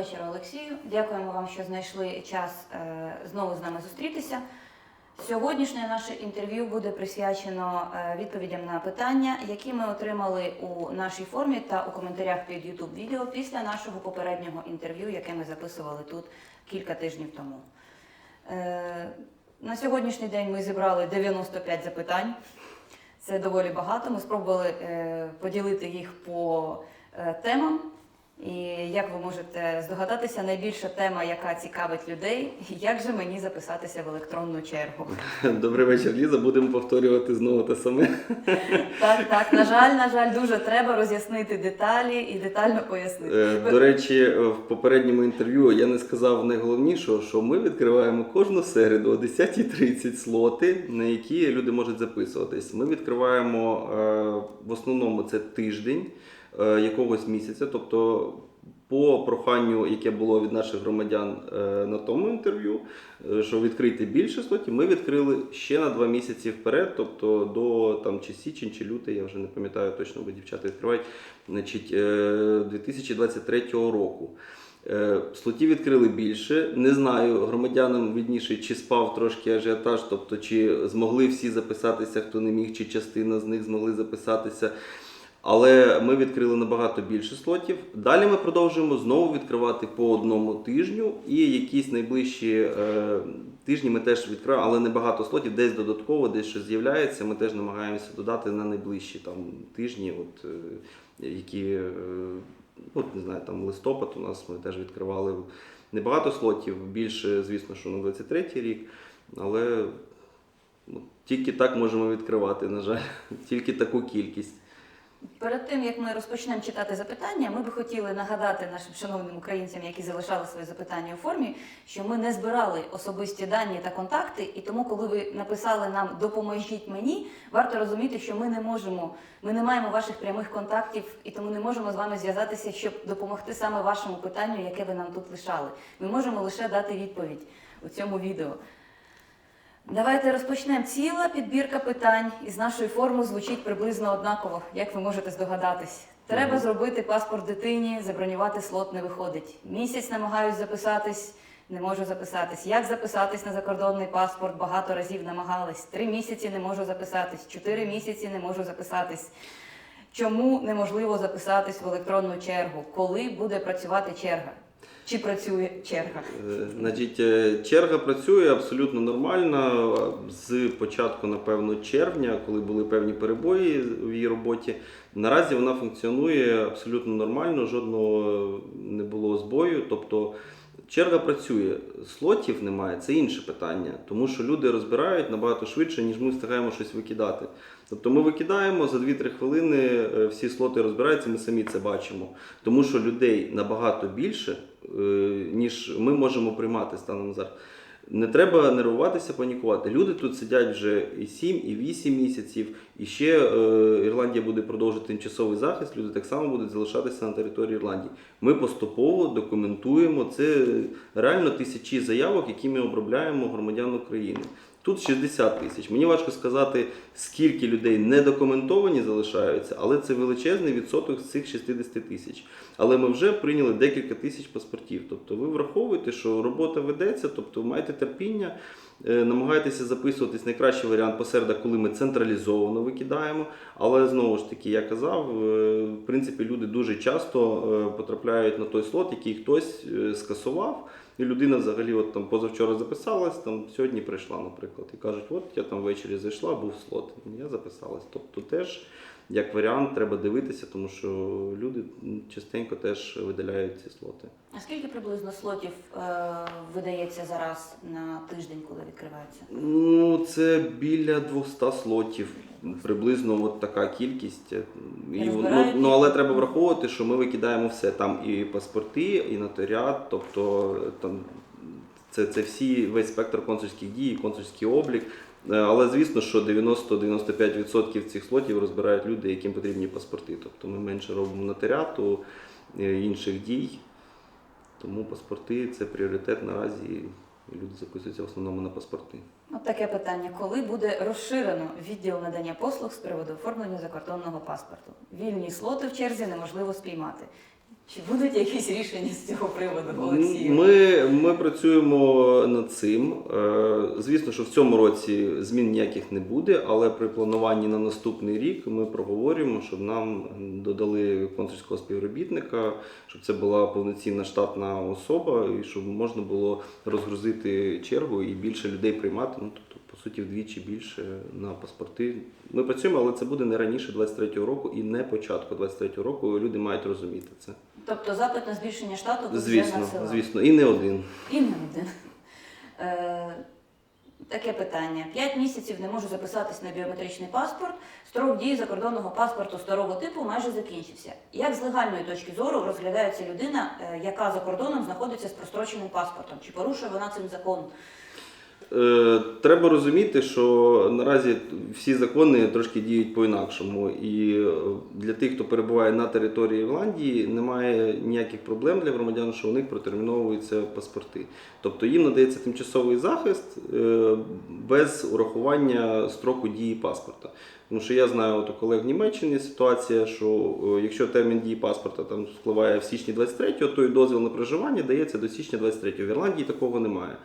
вечора, Олексію. Дякуємо вам, що знайшли час е, знову з нами зустрітися. Сьогоднішнє наше інтерв'ю буде присвячено е, відповідям на питання, які ми отримали у нашій формі та у коментарях під youtube відео після нашого попереднього інтерв'ю, яке ми записували тут кілька тижнів тому. Е, На сьогоднішній день ми зібрали 95 запитань. Це доволі багато. Ми спробували поділити їх по темам. І як ви можете здогадатися, найбільша тема, яка цікавить людей, як же мені записатися в електронну чергу. Добрий вечір, Ліза. Будемо повторювати знову те саме. Так, так, на жаль, на жаль, дуже треба роз'яснити деталі і детально пояснити. Е, До речі, в попередньому інтерв'ю я не сказав найголовнішого, що ми відкриваємо кожну середу о 10.30 слоти, на які люди можуть записуватись. Ми відкриваємо е, в основному це тиждень якогось місяця, тобто. По проханню, яке було від наших громадян е, на тому інтерв'ю, е, що відкрити більше слотів, ми відкрили ще на два місяці вперед, тобто до там чи січень, чи лютий, я вже не пам'ятаю точно, бо дівчата відкривають, значить, е, 2023 року. Е, Слотів відкрили більше. Не знаю, громадянам відніше, чи спав трошки ажіотаж, тобто чи змогли всі записатися, хто не міг, чи частина з них змогли записатися. Але ми відкрили набагато більше слотів. Далі ми продовжуємо знову відкривати по одному тижню. І якісь найближчі е, тижні ми теж відкриваємо, але небагато слотів, десь додатково, десь щось з'являється. Ми теж намагаємося додати на найближчі там, тижні, от, е, які, е, от, не знаю, там листопад у нас ми теж відкривали небагато слотів, більше, звісно, що на 23-й рік. Але ну, тільки так можемо відкривати, на жаль, тільки таку кількість. Перед тим як ми розпочнемо читати запитання, ми би хотіли нагадати нашим шановним українцям, які залишали свої запитання у формі, що ми не збирали особисті дані та контакти, і тому, коли ви написали нам допоможіть мені, варто розуміти, що ми не можемо, ми не маємо ваших прямих контактів, і тому не можемо з вами зв'язатися, щоб допомогти саме вашому питанню, яке ви нам тут лишали. Ми можемо лише дати відповідь у цьому відео. Давайте розпочнемо. Ціла підбірка питань із нашої форми звучить приблизно однаково, як ви можете здогадатись. Треба зробити паспорт дитині, забронювати слот не виходить. Місяць намагаюсь записатись, не можу записатись. Як записатись на закордонний паспорт? Багато разів намагались. Три місяці не можу записатись, чотири місяці не можу записатись. Чому неможливо записатись в електронну чергу? Коли буде працювати черга? Чи працює черга? Е, Значить, е, черга працює абсолютно нормально. З початку, напевно, червня, коли були певні перебої в її роботі. Наразі вона функціонує абсолютно нормально, жодного не було збою. Тобто черга працює. Слотів немає, це інше питання, тому що люди розбирають набагато швидше, ніж ми встигаємо щось викидати. Тобто ми викидаємо за 2-3 хвилини, е, всі слоти розбираються, ми самі це бачимо. Тому що людей набагато більше, е, ніж ми можемо приймати станом зараз. Не треба нервуватися, панікувати. Люди тут сидять вже і 7, і 8 місяців, і ще е, Ірландія буде продовжувати тимчасовий захист. Люди так само будуть залишатися на території Ірландії. Ми поступово документуємо це реально тисячі заявок, які ми обробляємо громадян України. Тут 60 тисяч. Мені важко сказати, скільки людей недокументовані залишаються, але це величезний відсоток з цих 60 тисяч. Але ми вже прийняли декілька тисяч паспортів. Тобто ви враховуєте, що робота ведеться, тобто маєте терпіння, намагайтеся записуватись найкращий варіант посереда, коли ми централізовано викидаємо. Але знову ж таки, я казав, е, в принципі, люди дуже часто е, потрапляють на той слот, який хтось е, скасував. І людина взагалі от там позавчора записалась, там сьогодні прийшла, наприклад, і кажуть, от я там ввечері зайшла, був слот. Я записалась. Тобто теж як варіант треба дивитися, тому що люди частенько теж видаляють ці слоти. А скільки приблизно слотів е, видається зараз на тиждень, коли відкривається? Ну, це біля 200 слотів. Приблизно от така кількість. І, ну, ну, але треба враховувати, що ми викидаємо все. Там і паспорти, і нотаріат, тобто там це, це всі весь спектр консульських дій, консульський облік. Е, Але звісно, що 90-95% цих слотів розбирають люди, яким потрібні паспорти. Тобто ми менше робимо нотаріату, е, інших дій. Тому паспорти це пріоритет наразі. Люди записуються в основному на паспорти. От таке питання: коли буде розширено відділ надання послуг з приводу оформлення закордонного паспорту? Вільні слоти в черзі неможливо спіймати. Чи будуть якісь рішення з цього приводу, Олексію? Ми, ми працюємо над цим. Е, Звісно, що в цьому році змін ніяких не буде, але при плануванні на наступний рік ми проговорюємо, щоб нам додали консульського співробітника, щоб це була повноцінна штатна особа, і щоб можна було розгрузити чергу і більше людей приймати. Ну тобто, по суті, вдвічі більше на паспорти. Ми працюємо, але це буде не раніше 23-го року і не початку 23-го року. Люди мають розуміти це. Тобто запит на збільшення штату вже Звісно, надсилали? звісно, і не один. І не один. Е, таке питання. П'ять місяців не можу записатись на біометричний паспорт. Строк дії закордонного паспорту старого типу майже закінчився. Як з легальної точки зору розглядається людина, е, яка за кордоном знаходиться з простроченим паспортом? Чи порушує вона цим закон? Е, Треба розуміти, що наразі всі закони трошки діють по-інакшому. І е, для тих, хто перебуває на території Ірландії, немає ніяких проблем для громадян, що у них протерміновуються паспорти. Тобто їм надається тимчасовий захист е, без урахування строку дії паспорта. Тому що я знаю от у колег в Німеччині ситуація, що якщо термін дії паспорта там спливає в січні 23-го, то і дозвіл на проживання дається до січня 23-го. В Ірландії такого немає.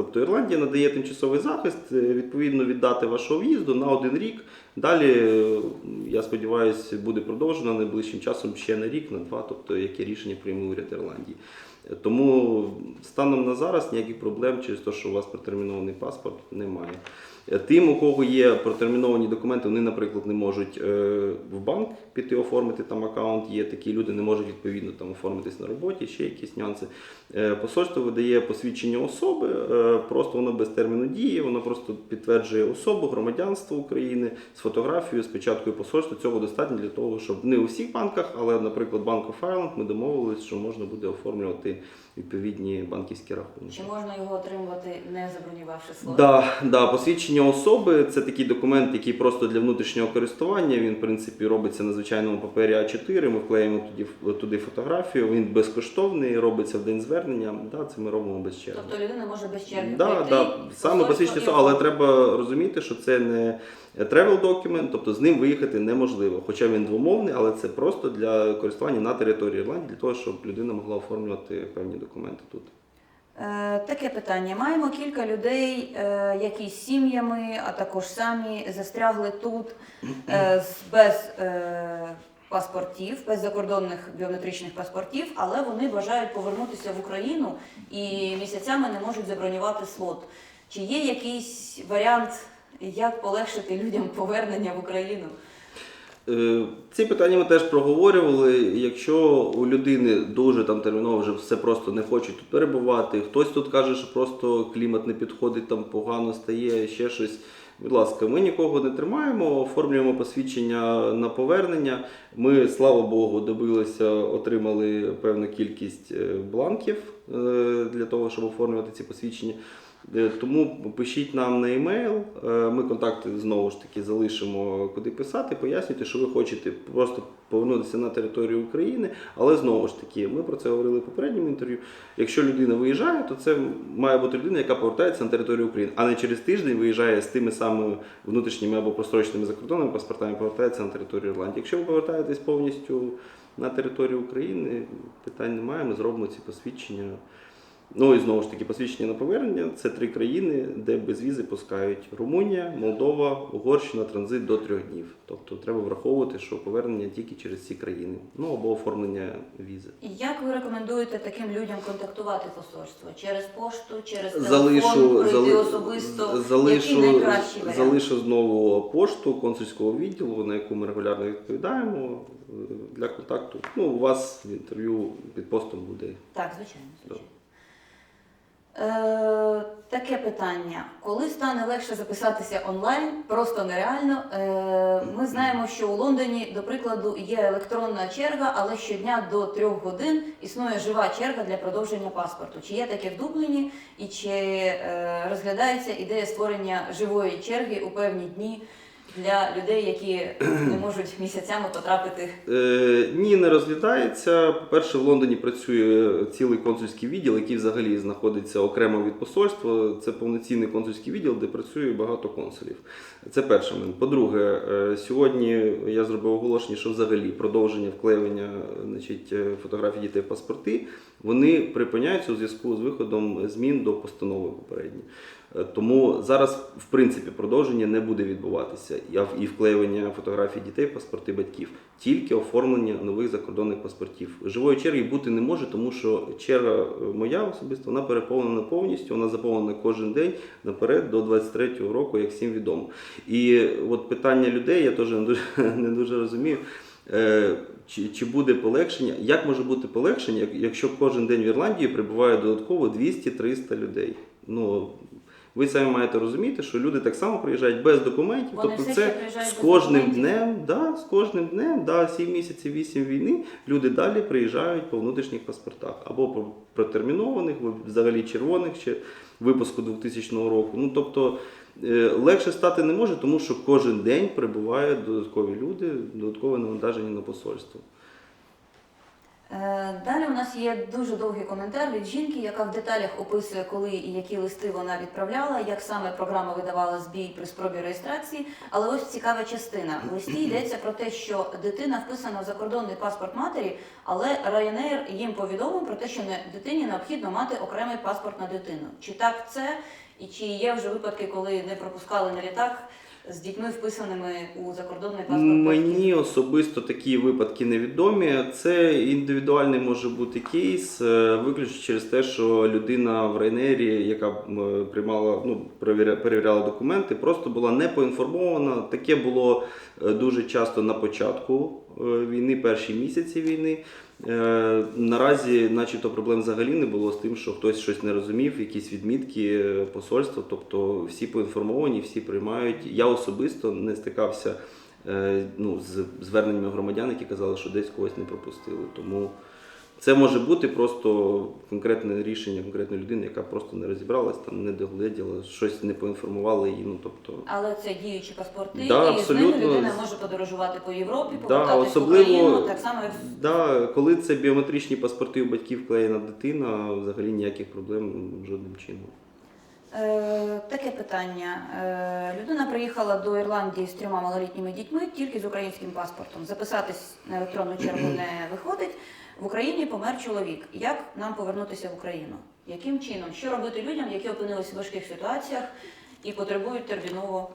Тобто Ірландія надає тимчасовий захист е, відповідно від дати вашого в'їзду на один рік. Далі, е, я сподіваюся, буде продовжено найближчим часом ще на рік, на два, тобто яке рішення прийме уряд Ірландії. Тому станом на зараз ніяких проблем через те, що у вас протермінований паспорт, немає. Е, Тим, у кого є протерміновані документи, вони, наприклад, не можуть е, в банк піти оформити там аккаунт. Є такі люди, не можуть відповідно там оформитись на роботі, ще якісь нюанси. Е, Посольство видає посвідчення особи, просто воно без терміну дії, воно просто підтверджує особу, громадянство України з фотографією, з печаткою посольства. Цього достатньо для того, щоб не у всіх банках, але, наприклад, Bank of Ireland ми домовились, що можна буде оформлювати відповідні банківські рахунки. Чи можна його отримувати, не забронювавши слово? Да, да, посвідчення особи це такий документ, який просто для внутрішнього користування. Він, в принципі, робиться на звичайному папері А4. Ми вклеїмо туди, туди фотографію. Він безкоштовний, робиться в день звернення. Да, це ми робимо без черги. Тобто людина може без черги Да, прийти, да, саме посвідчення особи, але треба розуміти, що це не travel document, тобто з ним виїхати неможливо. Хоча він двомовний, але це просто для користування на території Ірландії, для того, щоб людина могла оформлювати певні документи тут. Е, Таке питання. Маємо кілька людей, е, які з сім'ями, а також самі застрягли тут е, без паспортів, без закордонних біометричних паспортів, але вони бажають повернутися в Україну і місяцями не можуть забронювати слот. Чи є якийсь варіант, як полегшити людям повернення в Україну? Е, Ці питання ми теж проговорювали. Якщо у людини дуже там терміново вже все просто не хочуть тут перебувати, хтось тут каже, що просто клімат не підходить, там погано стає, ще щось. Будь ласка, ми нікого не тримаємо, оформлюємо посвідчення на повернення. Ми, слава Богу, добилися, отримали певну кількість е, бланків е, для того, щоб оформлювати ці посвідчення. Е, Тому пишіть нам на емейл. Е, Ми контакти знову ж таки залишимо, куди писати. Пояснюйте, що ви хочете просто повернутися на територію України. Але знову ж таки, ми про це говорили в попередньому інтерв'ю. Якщо людина виїжджає, то це має бути людина, яка повертається на територію України, а не через тиждень виїжджає з тими самими внутрішніми або простроченими закордонними паспортами, повертається на територію Ірландії. Якщо ви повертаєтесь повністю на територію України, питань немає. Ми зробимо ці посвідчення. Ну і знову ж таки, посвідчення на повернення це три країни, де без візи пускають Румунія, Молдова, Угорщина, транзит до трьох днів. Тобто треба враховувати, що повернення тільки через ці країни, ну або оформлення візи. І Як ви рекомендуєте таким людям контактувати посольство? Через пошту, через телефон, Залишу, прийти зали- особисто? залишу, Який варіант? залишу знову пошту консульського відділу, на яку ми регулярно відповідаємо е, для контакту. Ну, у вас в інтерв'ю під постом буде Так, звичайно, звичайно. Е, таке питання. Коли стане легше записатися онлайн, просто нереально. Е, ми знаємо, що у Лондоні, до прикладу, є електронна черга, але щодня до трьох годин існує жива черга для продовження паспорту. Чи є таке в Дубліні, і чи е, розглядається ідея створення живої черги у певні дні для людей, які не можуть місяцями потрапити Е, ні, не розглядається. По-перше, в Лондоні працює цілий консульський відділ, який взагалі знаходиться окремо від посольства. Це повноцінний консульський відділ, де працює багато консулів. Це момент. По-друге, е, сьогодні я зробив оголошення, що взагалі продовження вклеювання е, значить, е, фотографій дітей в паспорти вони припиняються у зв'язку з виходом змін до постанови попередньої. Е, Тому зараз, в принципі, продовження не буде відбуватися і- вклеювання фотографій дітей паспорти батьків, тільки оформлення нових закордонних паспортів. Живої черги бути не може, тому що черга е, моя особисто вона переповнена повністю, вона заповнена кожен день наперед до 23-го року, як всім відомо. І от питання людей я теж не дуже, не дуже розумію. Е, Чи, чи буде полегшення? Як може бути полегшення, якщо кожен день в Ірландії прибуває додатково 200-300 людей? Ну, ви самі маєте розуміти, що люди так само приїжджають без документів. Вони тобто це з кожним днем, да, з кожним днем, да, 7 місяців, 8 війни, люди далі приїжджають по внутрішніх паспортах або по протермінованих, взагалі червоних ще випуску 2000 року. Ну тобто е, легше стати не може, тому що кожен день прибувають додаткові люди, додаткове навантаження на посольство. Е, Далі у нас є дуже довгий коментар від жінки, яка в деталях описує, коли і які листи вона відправляла, як саме програма видавала збій при спробі реєстрації. Але ось цікава частина. В листі йдеться про те, що дитина вписана в закордонний паспорт матері, але Ryanair їм повідомив про те, що не- дитині необхідно мати окремий паспорт на дитину. Чи так це? І чи є вже випадки, коли не пропускали на літак з дітьми вписаними у закордонний паспорт? Мені особисто такі випадки невідомі. Це індивідуальний може бути кейс, е, виключно через те, що людина в Райнері, яка приймала, ну, перевіряла документи, просто була не поінформована. Таке було е, дуже часто на початку е, війни, перші місяці війни. Е, Наразі, начебто, проблем взагалі не було з тим, що хтось щось не розумів, якісь відмітки е, посольства. Тобто всі поінформовані, всі приймають. Я особисто не стикався е, ну, з зверненнями громадян, які казали, що десь когось не пропустили. Тому це може бути просто конкретне рішення конкретної людини, яка просто не розібралась, там не догледіла, щось не поінформувала її. Ну тобто. Але це діючі паспорти, Да, і з ними людина може подорожувати по Європі, Да, особливо- в Україну, так само як Да, коли це біометричні паспорти у батьків вклеєна дитина, взагалі ніяких проблем жодним чином. Е, таке питання. Е, людина приїхала до Ірландії з трьома малолітніми дітьми тільки з українським паспортом. Записатись на електронну чергу не виходить. В Україні помер чоловік. Як нам повернутися в Україну? Яким чином? Що робити людям, які опинилися в важких ситуаціях і потребують терміново?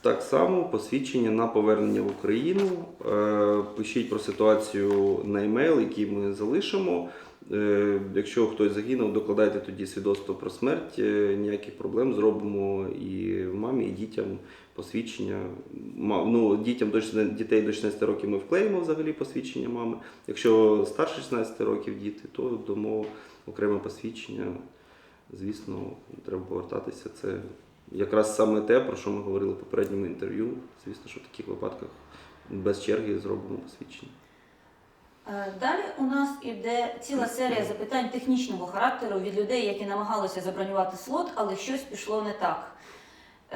Так само посвідчення на повернення в Україну. Е, Пишіть про ситуацію на емейл, який ми залишимо. Е, Якщо хтось загинув, докладайте тоді свідоцтво про смерть. Е, Ніяких проблем зробимо і мамі, і дітям посвідчення. Ма- Ну, дітям до 16 дітей до 16 років ми вклеїмо взагалі посвідчення мами. Якщо старше 16 років діти, то дамо окреме посвідчення. Звісно, треба повертатися. Це якраз саме те, про що ми говорили в попередньому інтерв'ю. Звісно, що в таких випадках без черги зробимо посвідчення. Е, Далі у нас іде ціла серія запитань технічного характеру від людей, які намагалися забронювати слот, але щось пішло не так.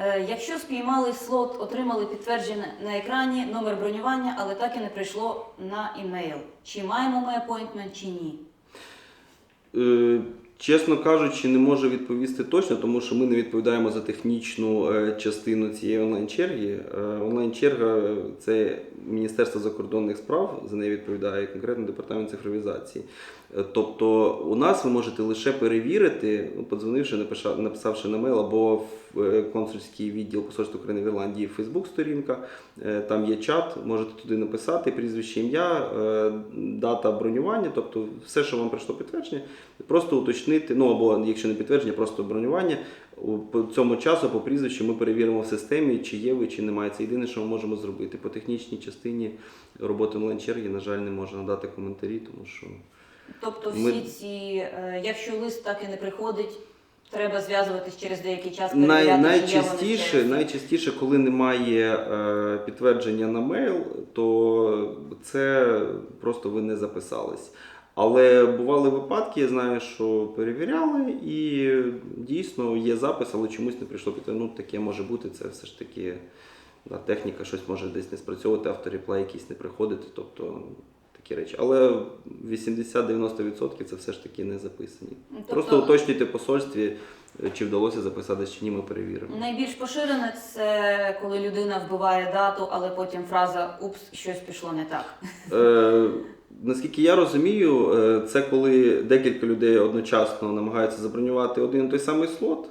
Е, Якщо спіймали слот, отримали підтвердження на екрані номер бронювання, але так і не прийшло на імейл. Чи маємо ми апойнтмент, чи ні? Е, Чесно кажучи, не можу відповісти точно, тому що ми не відповідаємо за технічну е, частину цієї онлайн-черги. Е, Онлайн-черга це Міністерство закордонних справ, за неї відповідає конкретно департамент цифровізації. Е, Тобто у нас ви можете лише перевірити, ну, подзвонивши, написавши на мейл або в е, консульський відділ Посольства України в Ірландії, Фейсбук сторінка, е, там є чат, можете туди написати прізвище, ім'я, дата бронювання, тобто все, що вам прийшло підтвердження, просто уточнити, ну або якщо не підтвердження, просто бронювання. По цьому часу, по прізвищу, ми перевіримо в системі, чи є ви, чи немає. Це єдине, що ми можемо зробити. По технічній частині роботи онлайн-черги, на жаль, не можу надати коментарі, тому що. Тобто всі Ми- ці, е, якщо лист так і не приходить, треба зв'язуватись через деякий час, Най, перевіряти, чи є вони найчастіше, через- найчастіше, коли немає е, підтвердження на мейл, то це просто ви не записались. Але бували випадки, я знаю, що перевіряли, і дійсно є запис, але чомусь не прийшло підтвердження. Ну, таке може бути, це все ж таки да, техніка, щось може десь не спрацьовувати, авторіплай якийсь не приходити. Тобто такі речі. Але 80-90% це все ж таки не записані. Тобто- Просто уточнюйте посольстві, е, чи вдалося записатись, чи ні, ми перевіримо. Найбільш поширене це коли людина вбиває дату, але потім фраза Упс, щось пішло не так. Е, наскільки я розумію, е, це коли декілька людей одночасно намагаються забронювати один і той самий слот.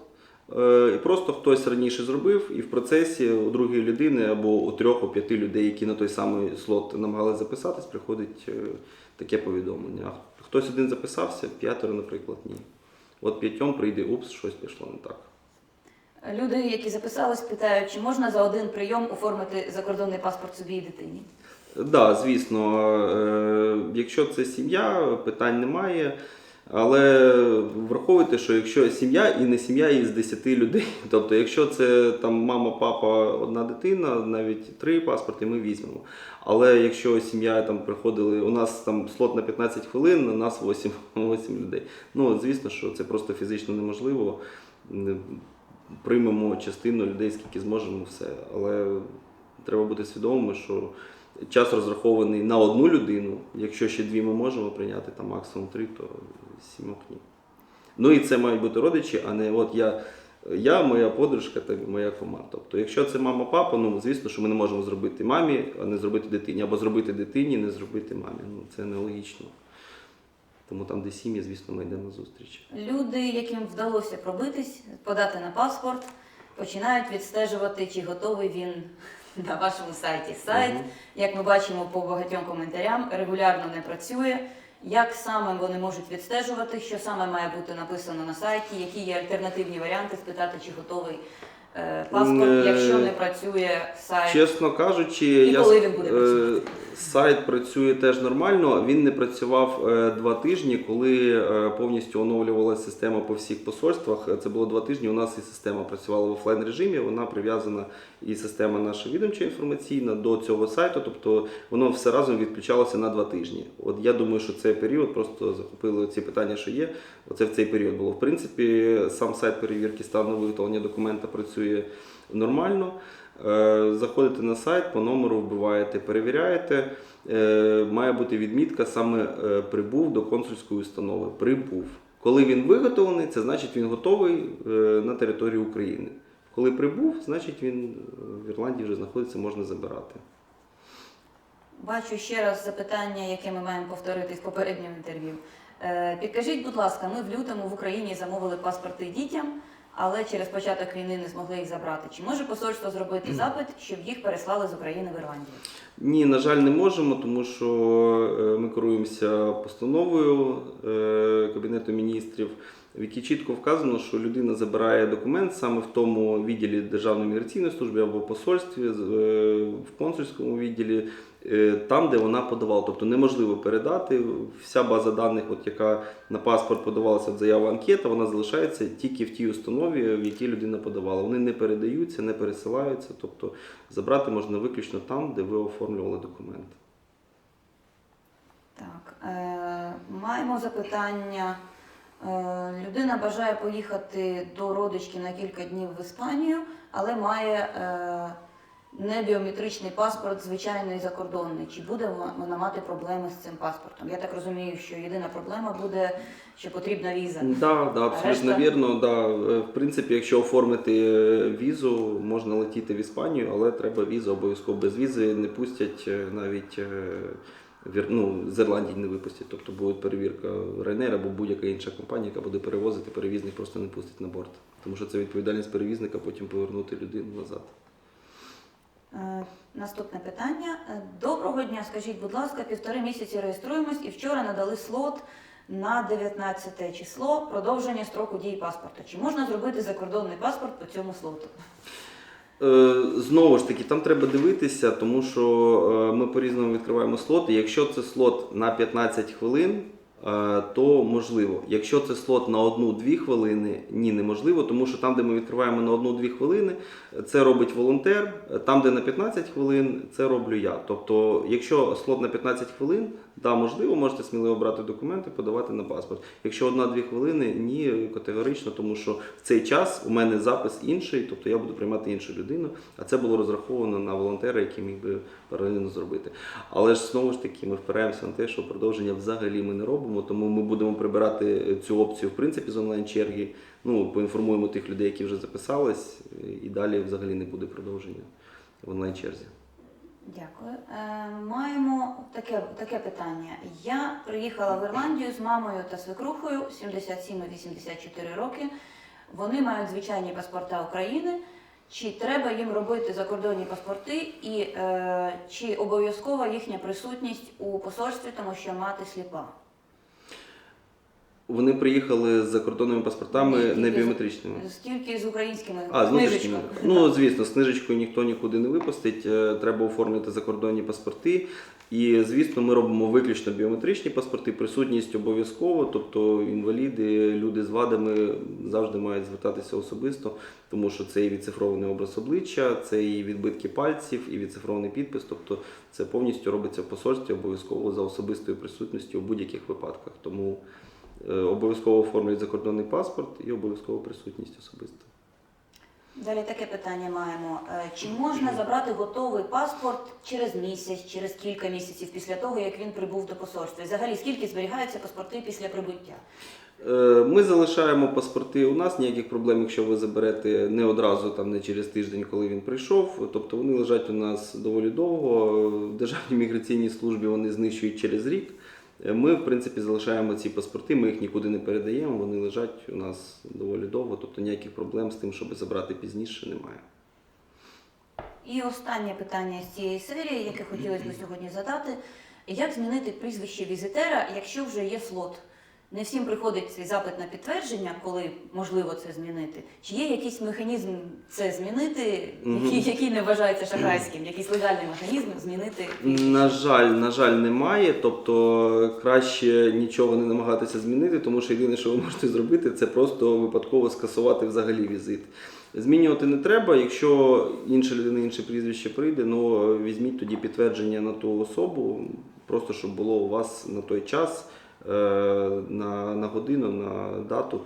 Е, І просто хтось раніше зробив, і в процесі у другої людини або у трьох, у п'яти людей, які на той самий слот намагалися записатись, приходить е, таке повідомлення. А хтось один записався, п'ятеро, наприклад, ні. От п'ятьом прийде упс, щось пішло не так. Люди, які записались, питають, чи можна за один прийом оформити закордонний паспорт собі і дитині. Так, да, звісно, е, якщо це сім'я, питань немає. Але враховуйте, що якщо сім'я і не сім'я із 10 людей, тобто, якщо це там мама, папа, одна дитина, навіть три паспорти ми візьмемо. Але якщо сім'я там приходили, у нас там слот на 15 хвилин, у нас 8, 8 людей. Ну, звісно, що це просто фізично неможливо. Приймемо частину людей, скільки зможемо, все. Але треба бути свідомими, що час розрахований на одну людину. Якщо ще дві ми можемо прийняти, там максимум три, то сімок ні. Ну і це мають бути родичі, а не от я, я моя подружка та моя команда. Тобто, якщо це мама, папа, ну звісно, що ми не можемо зробити мамі, а не зробити дитині, або зробити дитині, не зробити мамі. Ну це нелогічно. Тому там, де сім'ї, звісно, ми йдемо зустріч. Люди, яким вдалося пробитись, подати на паспорт, починають відстежувати, чи готовий він на вашому сайті. Сайт, як ми бачимо по багатьом коментарям, регулярно не працює. Як саме вони можуть відстежувати, що саме має бути написано на сайті, які є альтернативні варіанти, спитати, чи готовий паспорт, Е, якщо не працює сайт. Чесно кажучи, І я, коли він буде е, працювати? сайт працює теж нормально. Він не працював е, два тижні, коли повністю оновлювалася система по всіх посольствах. Це було два тижні. У нас і система працювала в офлайн режимі. Вона прив'язана і система наша відомча інформаційна до цього сайту. Тобто воно все разом відключалося на два тижні. От я думаю, що цей період просто захопили ці питання, що є. Оце в цей період було. В принципі, сам сайт перевірки стану виготовлення документа працює нормально. Е, Заходите на сайт, по номеру вбиваєте, перевіряєте. Е, Має бути відмітка саме е, прибув до консульської установи. Прибув. Коли він виготовлений, це значить він готовий на території України. Коли прибув, значить він в Ірландії вже знаходиться, можна забирати. Бачу ще раз запитання, яке ми маємо повторити з попереднього інтерв'ю. Підкажіть, будь ласка, ми в лютому в Україні замовили паспорти дітям, але через початок війни не змогли їх забрати. Чи може посольство зробити запит, щоб їх переслали з України в Ірландію? Ні, на жаль, не можемо, тому що е, ми керуємося постановою е, Кабінету міністрів, в якій чітко вказано, що людина забирає документ саме в тому відділі Державної міграційної служби або посольстві, е, в консульському відділі, там, де вона подавала. Тобто неможливо передати вся база даних, от яка на паспорт подавалася в заяву анкета, вона залишається тільки в тій установі, в якій людина подавала. Вони не передаються, не пересилаються. Тобто забрати можна виключно там, де ви оформлювали документ. Так, е, маємо запитання. Е, людина бажає поїхати до родички на кілька днів в Іспанію, але має е, не біометричний паспорт, звичайний закордонний. Чи буде вона- мати проблеми з цим паспортом? Я так розумію, що єдина проблема буде, що потрібна віза. Да, да, абсолютно Решта? вірно. Да. Е, В принципі, якщо оформити е, візу, можна летіти в Іспанію, але треба візу обов'язково без візи не пустять е, навіть. Ну, з Ірландії не випустять, тобто буде перевірка Ryanair або будь-яка інша компанія, яка буде перевозити, перевізник просто не пустить на борт. Тому що це відповідальність перевізника потім повернути людину назад. Е, Наступне питання. Е, Доброго дня, скажіть, будь ласка, півтори місяці реєструємось і вчора надали слот на 19 число продовження строку дії паспорта. Чи можна зробити закордонний паспорт по цьому слоту? Е, Знову ж таки, там треба дивитися, тому що ми по-різному відкриваємо слоти. Якщо це слот на 15 хвилин, то можливо. Якщо це слот на 1-2 хвилини, ні, неможливо, тому що там, де ми відкриваємо на 1-2 хвилини, це робить волонтер. Там, де на 15 хвилин, це роблю я. Тобто, якщо слот на 15 хвилин, да, можливо, можете сміливо брати документи, подавати на паспорт. Якщо 1-2 хвилини, ні, категорично, тому що в цей час у мене запис інший, тобто я буду приймати іншу людину, а це було розраховано на волонтера, який міг би паралельно зробити. Але ж знову ж таки ми впираємося на те, що продовження взагалі ми не робимо, тому ми будемо прибирати цю опцію в принципі з онлайн-черги. Ну, поінформуємо тих людей, які вже записались, і далі взагалі не буде продовження в онлайн-черзі. Дякую. Е, маємо таке, таке питання. Я приїхала в Ірландію з мамою та свекрухою 77 і 84 роки. Вони мають звичайні паспорта України. Чи треба їм робити закордонні паспорти, і е, чи обов'язкова їхня присутність у посольстві, тому що мати сліпа? Вони приїхали з закордонними паспортами Ні, не з- біометричними. Скільки з українськими А, з книжечками? Ну, звісно, з книжечкою ніхто нікуди не випустить. Е, Треба оформити закордонні паспорти. І, звісно, ми робимо виключно біометричні паспорти, присутність обов'язково. Тобто інваліди, люди з вадами завжди мають звертатися особисто, тому що це і відцифрований образ обличчя, це і відбитки пальців, і відцифрований підпис. Тобто це повністю робиться в посольстві обов'язково за особистою присутністю у будь-яких випадках. Тому обов'язково оформлюють закордонний паспорт і обов'язково присутність особиста. Далі таке питання маємо. Е, Чи можна забрати готовий паспорт через місяць, через кілька місяців після того, як він прибув до посольства? І Взагалі, скільки зберігаються паспорти після прибуття? Е, Ми залишаємо паспорти у нас, ніяких проблем, якщо ви заберете не одразу, там не через тиждень, коли він прийшов. Тобто вони лежать у нас доволі довго. В Державній міграційній службі вони знищують через рік. Е, Ми, в принципі, залишаємо ці паспорти, ми їх нікуди не передаємо, вони лежать у нас доволі довго, тобто ніяких проблем з тим, щоб забрати пізніше, немає. І останнє питання з цієї серії, яке хотілося б сьогодні задати: як змінити прізвище візитера, якщо вже є слот? Не всім приходить цей запит на підтвердження, коли можливо це змінити. Чи є якийсь механізм це змінити, який, який не вважається шахрайським, якийсь легальний механізм змінити? На жаль, на жаль, немає. Тобто краще нічого не намагатися змінити, тому що єдине, що ви можете зробити, це просто випадково скасувати взагалі візит. Змінювати не треба. Якщо інша людина, інше прізвище прийде, ну візьміть тоді підтвердження на ту особу, просто щоб було у вас на той час, на, на годину, на дату.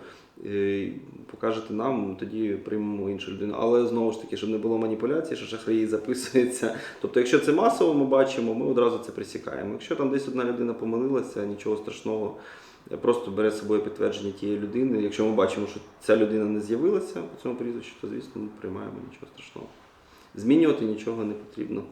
Е, Покажете нам, тоді приймемо іншу людину. Але знову ж таки, щоб не було маніпуляцій, що шахраї записуються. Тобто, якщо це масово, ми бачимо, ми одразу це присікаємо. Якщо там десь одна людина помилилася, нічого страшного. Просто бере з собою підтвердження тієї людини. Якщо ми бачимо, що ця людина не з'явилася по цьому прізвищу, то звісно ми приймаємо нічого страшного. Змінювати нічого не потрібно.